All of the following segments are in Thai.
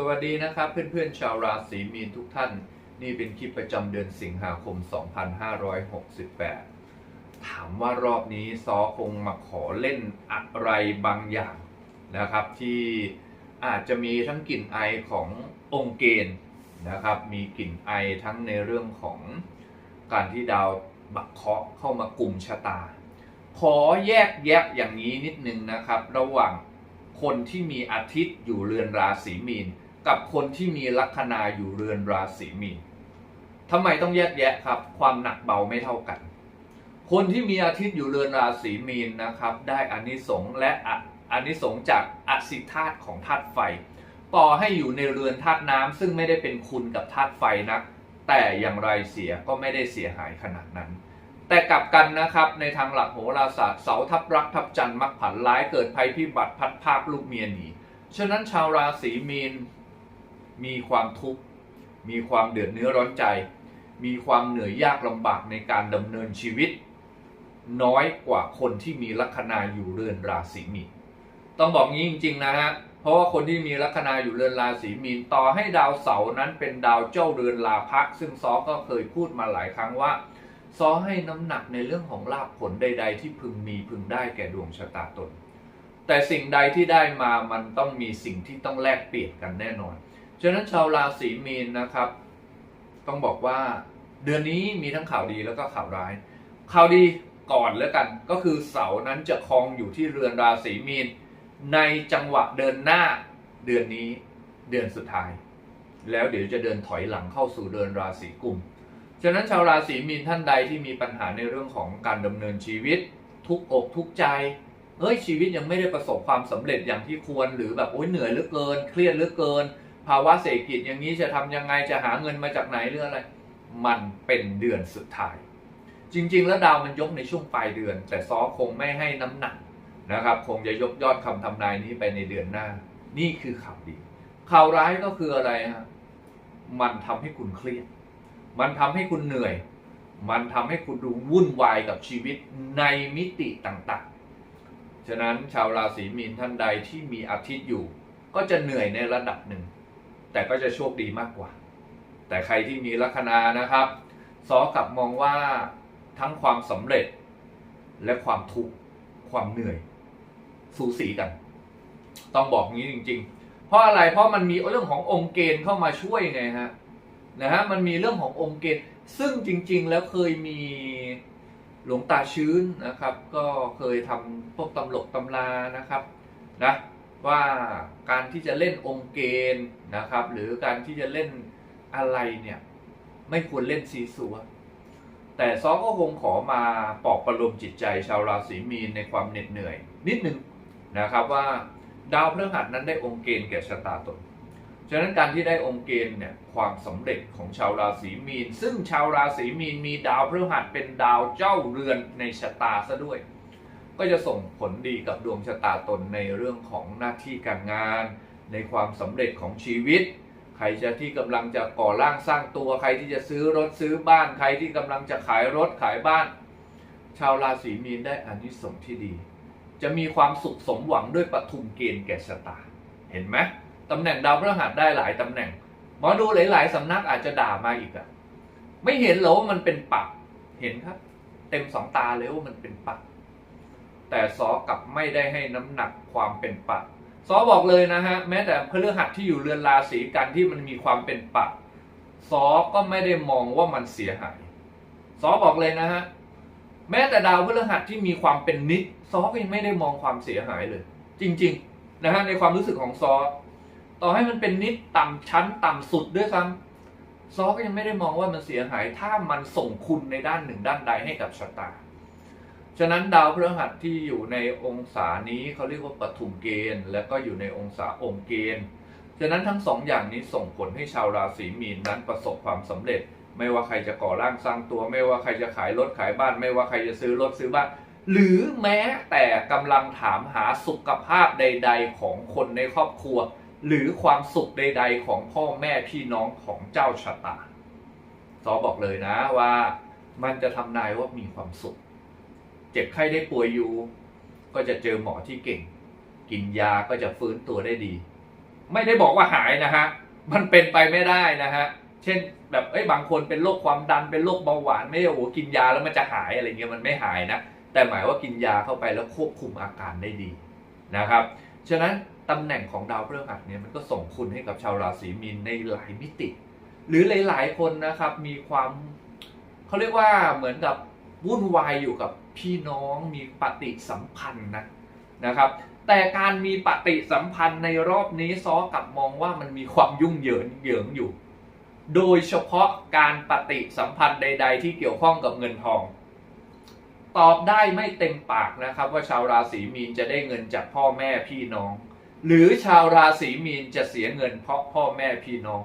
สวัสดีนะครับเพื่อนๆชาวราศีมีนทุกท่าน นี่เป็นคลิปประจำเดือนสิงหาคม 2568 ถามว่ารอบนี้ซอคงมาขอเล่นอะไรบางอย่างนะครับ ที่อาจจะมีทั้งกลิ่นไอขององค์เกณฑ์นะครับ มีกลิ่นไอทั้งในเรื่องของการที่ดาวบักเคราะห์เข้ามากลุ่มชะตา ขอแยกแยะอย่างนี้นิดนึงนะครับ ระหว่างคนที่มีอาทิตย์อยู่เรือนราศีมีน กับคนที่มีลัคนาอยู่เรือนราศีมีนทำไมต้องแยกแยะครับ ความหนักเบาไม่เท่ากัน คนที่มีอาทิตย์อยู่เรือนราศีมีนนะครับ ได้อานิสงส์และอานิสงส์จากอสิธาตุของธาตุไฟ ต่อให้อยู่ในเรือนธาตุน้ำซึ่งไม่ได้เป็นคุณกับธาตุไฟนัก แต่อย่างไรเสียก็ไม่ได้เสียหายขนาดนั้น แต่กลับกันนะครับในทางหลักโหราศาสตร์เสาทับรักทับจันทร์มักผันร้ายเกิดภัยพิบัติพัดภาคลูกเมียหนีฉะนั้นชาวราศีมีน มีความทุกข์ มีความเดือดเนื้อร้อนใจ มีความเหนื่อยยากลำบากในการดำเนินชีวิต น้อยกว่าคนที่มีลัคนาอยู่เรือนราศีมีนต้องบอกงี้จริง ๆ นะฮะ เพราะว่าคนที่มีลัคนาอยู่เรือนราศีมีนต่อให้ดาวเสาร์นั้นเป็นดาวเจ้าเรือนลาภะซึ่งซอก็เคยพูดมาหลายครั้งว่าซอให้น้ำหนักในเรื่องของลาภผลใด ๆ ที่พึงมีพึงได้แก่ดวงชะตาตน แต่สิ่งใดที่ได้มามันต้องมีสิ่งที่ต้องแลกเปลี่ยนกันแน่นอน ฉะนั้นชาวราศีมีนนะครับ ต้องบอกว่าเดือนนี้มีทั้งข่าวดีแล้วก็ข่าวร้าย ข่าวดีก่อนแล้วกันก็คือเสานั้นจะครองอยู่ที่เรือนราศีมีน ในจังหวะเดินหน้าเดือนนี้เดือนสุดท้าย แล้วเดี๋ยวจะเดินถอยหลังเข้าสู่เดือนราศีกุมฉะนั้นชาวราศีมีนท่านใดที่มีปัญหาในเรื่องของการดำเนินชีวิต ทุกอกทุกใจเอ้ยชีวิตยังไม่ได้ประสบความสำเร็จอย่างที่ควรหรือแบบโอ้ยเหนื่อยเหลือเกิน เครียดเหลือเกิน ภาวะเศรษฐกิจอย่างนี้จะทำยังไงจะหาเงินมาจากไหนหรืออะไร มันเป็นเดือนสุดท้าย จริง ๆ แล้วดาวมันยกในช่วงปลายเดือน แต่ซอคงไม่ให้น้ำหนักนะครับ คงจะยกยอดคำทำนายนี้ไปในเดือนหน้า นี่คือข่าวดี ข่าวร้ายก็คืออะไรฮะมันทำให้คุณเครียด มันทำให้คุณเหนื่อย มันทำให้คุณดูวุ่นวายกับชีวิตในมิติต่างๆ ฉะนั้นชาวราศีมีนท่านใดที่มีอาทิตย์อยู่ ก็จะเหนื่อยในระดับหนึ่ง แต่ก็จะโชคดีมากกว่า แต่ใครที่มีลัคนานะครับซอกลับมองว่าทั้งความสำเร็จ และความทุกข์ความเหนื่อย สูสีกัน ต้องบอกงี้จริง ๆ เพราะอะไรเพราะมันมีเรื่องขององค์เกณฑ์เข้ามาช่วยไงฮะนะฮะมันมีเรื่องขององค์เกณฑ์ ซึ่งจริง ๆ แล้วเคยมีหลวงตาชื้นนะครับ ก็เคยทำพวกตำลกตำรานะครับนะ ว่าการที่จะเล่นองค์เกณฑ์นะครับ หรือการที่จะเล่นอะไรเนี่ยไม่ควรเล่นซีซัวแต่ซอก็คงขอมาปลอบประโลมจิตใจชาวราศีมีนในความเหน็ดเหนื่อย นิดนึงนะครับว่าดาวพฤหัสนั้นได้องค์เกณฑ์แก่ชะตาตนฉะนั้นการที่ได้องค์เกณฑ์เนี่ยความสำเร็จของชาวราศีมีน ซึ่งชาวราศีมีนมีดาวพฤหัสเป็นดาวเจ้าเรือนในชะตาซะด้วย ก็จะส่งผลดีกับดวงชะตาตนในเรื่องของหน้าที่การงาน ในความสำเร็จของชีวิต ใครจะที่กำลังจะก่อร่างสร้างตัวใครที่จะซื้อรถซื้อบ้านใครที่กำลังจะขายรถขายบ้าน ชาวราศีมีนได้อานิสงส์ที่ดี จะมีความสุขสมหวังด้วยปฐุมเกณฑ์แก่ชะตา เห็นไหมตำแหน่งดาวพฤหัสได้หลายตำแหน่งหมอดูหลาย ๆสำนักอาจจะด่ามาอีกอะไม่เห็นเหรอว่ามันเป็นปักเห็นครับ เต็มสองตาเลยว่ามันเป็นปัก แต่ซอกับไม่ได้ให้น้ำหนักความเป็นปักซอบอกเลยนะฮะแม้แต่พฤหัสที่อยู่เรือนราศีกันที่มันมีความเป็นปักซอก็ไม่ได้มองว่ามันเสียหายซอบอกเลยนะฮะแม้แต่ดาวพฤหัสที่มีความเป็นนิดซอก็ยังไม่ได้มองความเสียหายเลย จริงๆนะฮะในความรู้สึกของซอ ต่อให้มันเป็นนิดต่ำชั้นต่ำสุดด้วยซ้ำซอก็ยังไม่ได้มองว่ามันเสียหาย ถ้ามันส่งคุณในด้านหนึ่งด้านใดให้กับชะตา ฉะนั้นดาวพฤหัสที่อยู่ในองศานี้เขาเรียกว่าปฐุมเกณฑ์ และก็อยู่ในองศาองค์เกณฑ์ ฉะนั้นทั้งสองอย่างนี้ส่งผลให้ชาวราศีมีนนั้นประสบความสำเร็จ ไม่ว่าใครจะก่อร่างสร้างตัว ไม่ว่าใครจะขายรถขายบ้าน ไม่ว่าใครจะซื้อรถซื้อบ้านหรือแม้แต่กำลังถามหาสุขภาพใด ๆ ของคนในครอบครัว หรือความสุขใด ๆ ของพ่อแม่พี่น้องของเจ้าชะตาซอบอกเลยนะว่า มันจะทำนายว่ามีความสุข เจ็บไข้ได้ป่วยอยู่ ก็จะเจอหมอที่เก่ง กินยาก็จะฟื้นตัวได้ดี ไม่ได้บอกว่าหายนะฮะ มันเป็นไปไม่ได้นะฮะ เช่นแบบเอ้ยบางคนเป็นโรคความดันเป็นโรคเบาหวานไม่โอ้โหกินยาแล้วมันจะหายอะไรเงี้ยมันไม่หายนะ แต่หมายว่ากินยาเข้าไปแล้วควบคุมอาการได้ดีนะครับ ฉะนั้นตำแหน่งของดาวพฤหัสเนี่ยมันก็ส่งคุณให้กับชาวราศีมีนในหลายมิติ หรือหลาย ๆ คนนะครับมีความเขาเรียกว่าเหมือนกับวุ่นวายอยู่กับ พี่น้องมีปฏิสัมพันธ์นะนะครับ แต่การมีปฏิสัมพันธ์ในรอบนี้ซ้อกลับมองว่ามันมีความยุ่งเหยิงเหยิงอยู่ โดยเฉพาะการปฏิสัมพันธ์ใด ๆ ที่เกี่ยวข้องกับเงินทอง ตอบได้ไม่เต็มปากนะครับ ว่าชาวราศีมีนจะได้เงินจากพ่อแม่พี่น้อง หรือชาวราศีมีนจะเสียเงินเพราะพ่อแม่พี่น้อง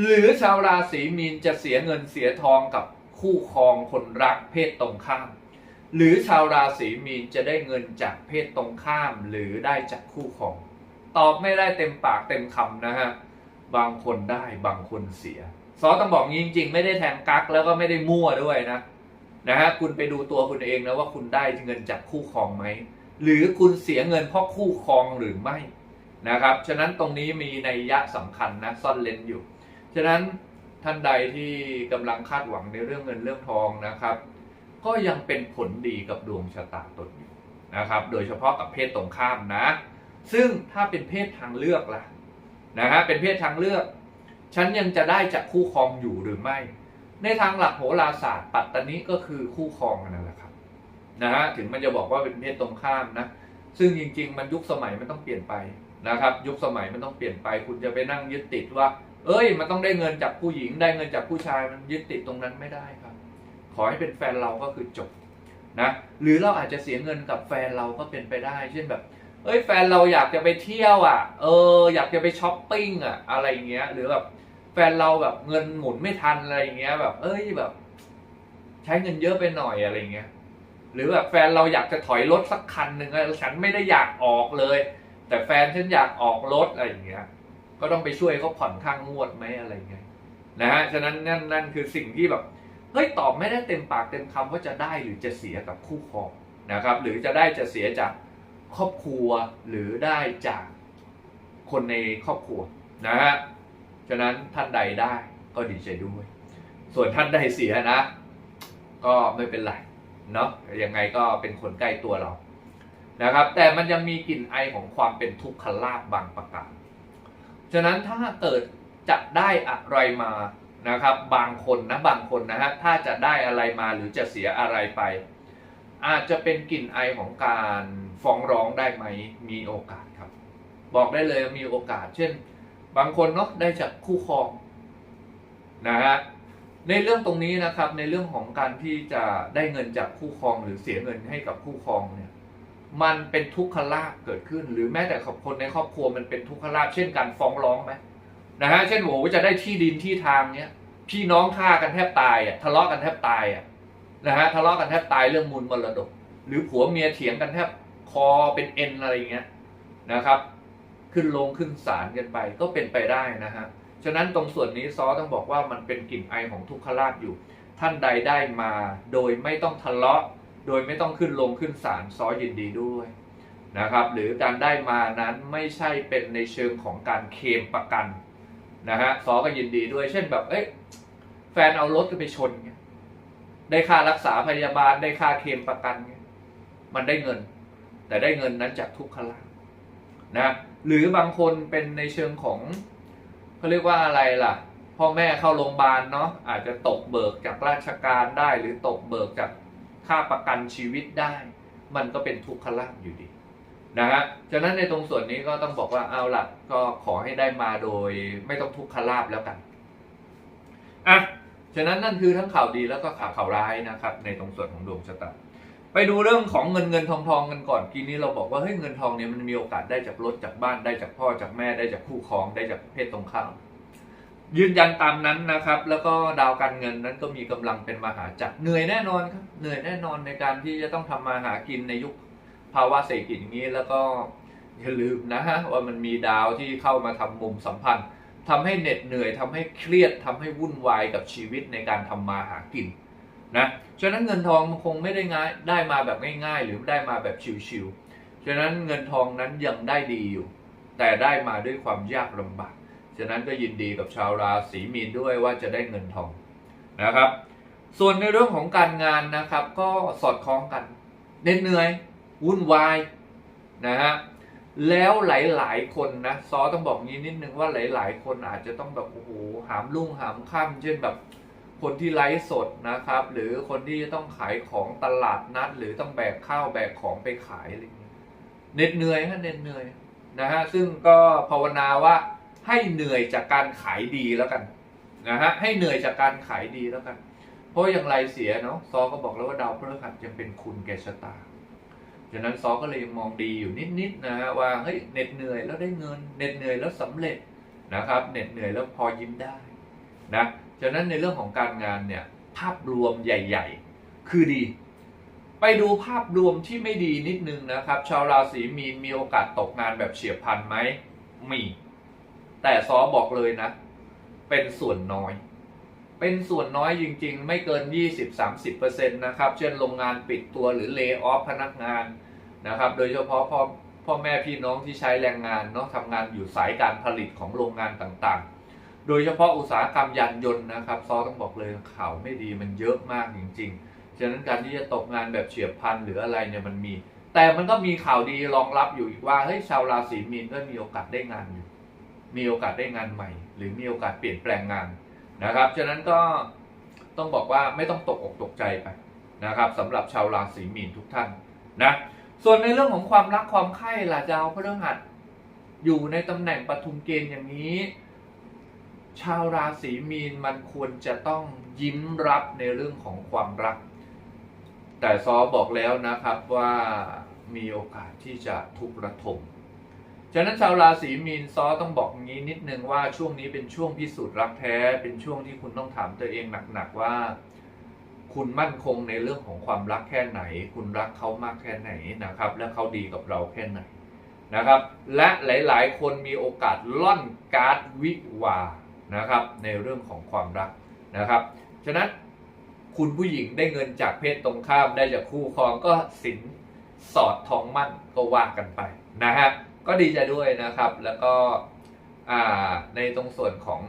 หรือชาวราศีมีนจะเสียเงินเสียทองกับคู่ครองคนรักเพศตรงข้าม หรือชาวราศีมีนจะได้เงินจากเพศตรงข้ามหรือได้จากคู่ครองตอบไม่ได้เต็มปากเต็มคำนะฮะบางคนได้บางคนเสียซอต้องบอกจริง ๆ ไม่ได้แทงกักแล้วก็ไม่ได้มั่วด้วยนะนะฮะคุณไปดูตัวคุณเองนะว่าคุณได้เงินจากคู่ครองไหมหรือคุณเสียเงินเพราะคู่ครองหรือไม่นะครับฉะนั้นตรงนี้มีนัยยะสำคัญนะซ่อนเลนอยู่ ฉะนั้นท่านใดที่กำลังคาดหวังในเรื่องเงินเรื่องทองนะครับ ก็ยังเป็นผลดีกับดวงชะตาตนอยู่นะครับ โดยเฉพาะกับเพศตรงข้ามนะ ซึ่งถ้าเป็นเพศทางเลือกล่ะนะฮะเป็นเพศทางเลือก ฉันยังจะได้จากคู่ครองอยู่หรือไม่ ในทางหลักโหราศาสตร์ ปัตตานิก็คือคู่ครองนั่นแหละครับนะฮะถึงมันจะบอกว่าเป็นเพศตรงข้ามนะ ซึ่งจริง ๆ มันยุคสมัยมันต้องเปลี่ยนไปนะครับ ยุคสมัยมันต้องเปลี่ยนไป คุณจะไปนั่งยึดติดว่า เอ้ย มันต้องได้เงินจากผู้หญิงได้เงินจากผู้ชายมันยึดติดตรงนั้นไม่ได้ครับ ขอให้เป็นแฟนเราก็คือจบนะหรือเราอาจจะเสียเงินกับแฟนเราก็เป็นไปได้ เช่นแบบ เอ้ยแฟนเราอยากจะไปเที่ยวอะ เออ อยากจะไปช้อปปิ้งอะอะไรเงี้ย หรือแบบแฟนเราแบบเงินหมุนไม่ทันอะไรเงี้ย แบบ เอ้ยแบบ ใช้เงินเยอะไปหน่อยอะไรเงี้ย หรือแบบแฟนเราอยากจะถอยรถสักคันหนึ่งอะฉันไม่ได้อยากออกเลย แต่แฟนฉันอยากออกรถอะไรอย่างเงี้ย ก็ต้องไปช่วยเขาผ่อนข้างงวดไหมอะไรเงี้ยนะฮะฉะนั้นนั่นนั่นคือสิ่งที่แบบ เฮ้ยตอบไม่ได้เต็มปากเต็มคำว่าจะได้หรือจะเสียกับคู่ครองนะครับหรือจะได้จะเสียจากครอบครัวหรือได้จากคนในครอบครัวนะฮะฉะนั้นท่านใดได้ก็ดีใจด้วย ส่วนท่านใดเสียนะ ก็ไม่เป็นไรเนาะยังไงก็เป็นคนใกล้ตัวเรานะครับ แต่มันยังมีกลิ่นไอของความเป็นทุกขลาบบางประการฉะนั้นถ้าเกิดจะได้อะไรมา นะครับ บางคนนะบางคนนะฮะถ้าจะได้อะไรมาหรือจะเสียอะไรไป อาจจะเป็นกลิ่นไอของการฟ้องร้องได้ไหมมีโอกาสครับ บอกได้เลยมีโอกาส เช่น บางคนเนาะได้จากคู่ครองนะฮะในเรื่องตรงนี้นะครับในเรื่องของการที่จะได้เงินจากคู่ครองหรือเสียเงินให้กับคู่ครองเนี่ยมันเป็นทุกขลาภเกิดขึ้น หรือแม้แต่กับคนในครอบครัวมันเป็นทุกขลาภเช่นการฟ้องร้องไหม นะฮะเช่นโหจะได้ที่ดินที่ทางเนี้ยพี่น้องฆ่ากันแทบตายอะทะเลาะกันแทบตายอะนะฮะทะเลาะกันแทบตายเรื่องมูลมรดก หรือผัวเมียเถียงกันแทบคอเป็นเอ็นอะไรอย่างเงี้ยนะครับ ขึ้นลงขึ้นศาลกันไปก็เป็นไปได้นะฮะฉะนั้นตรงส่วนนี้ซอต้องบอกว่ามันเป็นกลิ่นไอของทุกขลาภอยู่ ท่านใดได้มาโดยไม่ต้องทะเลาะ โดยไม่ต้องขึ้นลงขึ้นศาลซอยินดีด้วยนะครับ หรือการได้มานั้นไม่ใช่เป็นในเชิงของการเคลมประกัน นะฮะซอก็ยินดีด้วยเช่นแบบเอ้ยแฟนเอารถไปชนเงี้ยได้ค่ารักษาพยาบาลได้ค่าเคลมประกันเงี้ยมันได้เงิน แต่ได้เงินนั้นจากทุกขลาภนะหรือบางคนเป็นในเชิงของเขาเรียกว่าอะไรล่ะ พ่อแม่เข้าโรงพยาบาลเนาะอาจจะตกเบิกจากราชการได้ หรือตกเบิกจากค่าประกันชีวิตได้ มันก็เป็นทุกขลาภอยู่ดี นะฮะฉะนั้นในตรงส่วนนี้ก็ต้องบอกว่าเอาละก็ขอให้ได้มาโดยไม่ต้องทุกขลาภแล้วกัน อะ ฉะนั้นนั่นคือทั้งข่าวดีแล้วก็ข่าวข่าวร้ายนะครับ ในตรงส่วนของดวงชะตา ไปดูเรื่องของเงินเงินทองทองกันก่อนทีนี้เราบอกว่าเฮ้ยเงินทองเนี่ยมันมีโอกาสได้จากรถจากบ้านได้จากพ่อจากแม่ได้จากคู่ครองได้จากเพศตรงข้ามยืนยันตามนั้นนะครับ แล้วก็ดาวการเงินนั้นก็มีกำลังเป็นมหาจักรเหนื่อยแน่นอนครับเหนื่อยแน่นอนในการที่จะต้องทำมาหากินในยุค ภาวะเศรษฐกิจอย่างนี้แล้วก็อย่าลืมนะฮะว่ามันมีดาวที่เข้ามาทำมุมสัมพันธ์ทำให้เหน็ดเหนื่อยทำให้เครียดทำให้วุ่นวายกับชีวิตในการทำมาหากินนะฉะนั้นเงินทองมันคงไม่ได้ง่ายได้มาแบบง่ายๆ หรือได้มาแบบชิวๆฉะนั้นเงินทองนั้นยังได้ดีอยู่ แต่ได้มาด้วยความยากลำบากฉะนั้นก็ยินดีกับชาวราศีมีนด้วยว่าจะได้เงินทองนะครับ ส่วนในเรื่องของการงานนะครับ ก็สอดคล้องกันเหน็ดเหนื่อย วุ่นวายนะฮะแล้วหลาย ๆ คนนะซอต้องบอกงี้นิดนึงว่าหลาย ๆ คนอาจจะต้องแบบโอ้โหหามลุ่งหามค่ำเช่นแบบคนที่ไลฟ์สดนะครับ หรือคนที่จะต้องขายของตลาดนัด หรือต้องแบกข้าวแบกของไปขายอะไรเงี้ยเหน็ดเหนื่อยฮะเหน็ดเหนื่อยนะฮะซึ่งก็ภาวนาว่าให้เหนื่อยจากการขายดีแล้วกันนะฮะให้เหนื่อยจากการขายดีแล้วกัน เพราะอย่างไรเสียเนาะซอก็บอกแล้วว่าดาวพฤหัสยังเป็นคุณแก่ชะตา ฉะนั้นซอก็เลยมองดีอยู่นิดๆนะฮะว่าเฮ้ยเหน็ดเหนื่อยแล้วได้เงินเหน็ดเหนื่อยแล้วสำเร็จนะครับเหน็ดเหนื่อยแล้วพอยิ้มได้นะฉะนั้นในเรื่องของการงานเนี่ยภาพรวมใหญ่ ๆ คือดี ไปดูภาพรวมที่ไม่ดีนิดนึงนะครับ ชาวราศีมีนมีโอกาสตกงานแบบเฉียบพลันไหมมี แต่ซอบอกเลยนะ เป็นส่วนน้อย เป็นส่วนน้อยจริง ๆ ไม่เกิน 20-30%นะครับ เช่นโรงงานปิดตัวหรือเล y o ออฟพนักงาน นะครับ โดยเฉพาะพ่อพ่อแม่พี่น้องที่ใช้แรงงานเนาะทำงานอยู่สายการผลิตของโรงงานต่างๆ โดยเฉพาะอุตสาหกรรมยานยนต์นะครับซอต้องบอกเลยข่าวไม่ดีมันเยอะมากจริง ๆ ฉะนั้นการที่จะตกงานแบบเฉียบพลันหรืออะไรเนี่ยมันมี แต่มันก็มีข่าวดีรองรับอยู่อีกว่าเฮ้ยชาวราศีมีนก็มีโอกาสได้งานอยู่ มีโอกาสได้งานใหม่ หรือมีโอกาสเปลี่ยนแปลงงานนะครับ ฉะนั้นก็ต้องบอกว่าไม่ต้องตกอกตกใจไปนะครับสำหรับชาวราศีมีนทุกท่านนะ ส่วนในเรื่องของความรักความใคร่ล่ะดาวพฤหัสอยู่ในตำแหน่งปทุมเกณฑ์อย่างนี้ ชาวราศีมีนมันควรจะต้องยิ้มรับในเรื่องของความรัก แต่ซอบอกแล้วนะครับว่ามีโอกาสที่จะทุกระทมฉะนั้นชาวราศีมีนซอต้องบอกงี้นิดนึงว่าช่วงนี้เป็นช่วงพิสูจน์รักแท้ เป็นช่วงที่คุณต้องถามตัวเองหนักๆว่า คุณมั่นคงในเรื่องของความรักแค่ไหน คุณรักเขามากแค่ไหนนะครับ และเขาดีกับเราแค่ไหนนะครับ และหลายๆ คนมีโอกาสล่อนการ์ดวิวานะครับ ในเรื่องของความรักนะครับ ฉะนั้นคุณผู้หญิงได้เงินจากเพศตรงข้ามได้จากคู่ครองก็สินสอดทองมั่นก็ว่ากันไปนะฮะก็ดีใจด้วยนะครับ แล้วก็ในตรงส่วนของ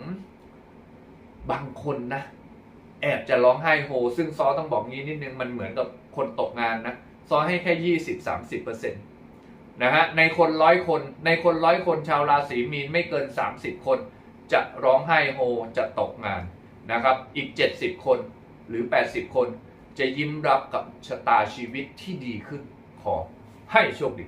บางคนนะ แอบจะร้องไห้โฮ ซึ่งซอต้องบอกงี้นิดนึงมันเหมือนกับคนตกงานนะซอให้แค่ยี่สิบสามสิบเปอร์เซ็นต์นะฮะในคนร้อยคนในคนร้อยคนชาวราศีมีนไม่เกินสามสิบคน จะร้องไห้โฮจะตกงานนะครับอีกเจ็ดสิบคนหรือแปดสิบคน จะยิ้มรับกับชะตาชีวิตที่ดีขึ้นขอให้โชคดี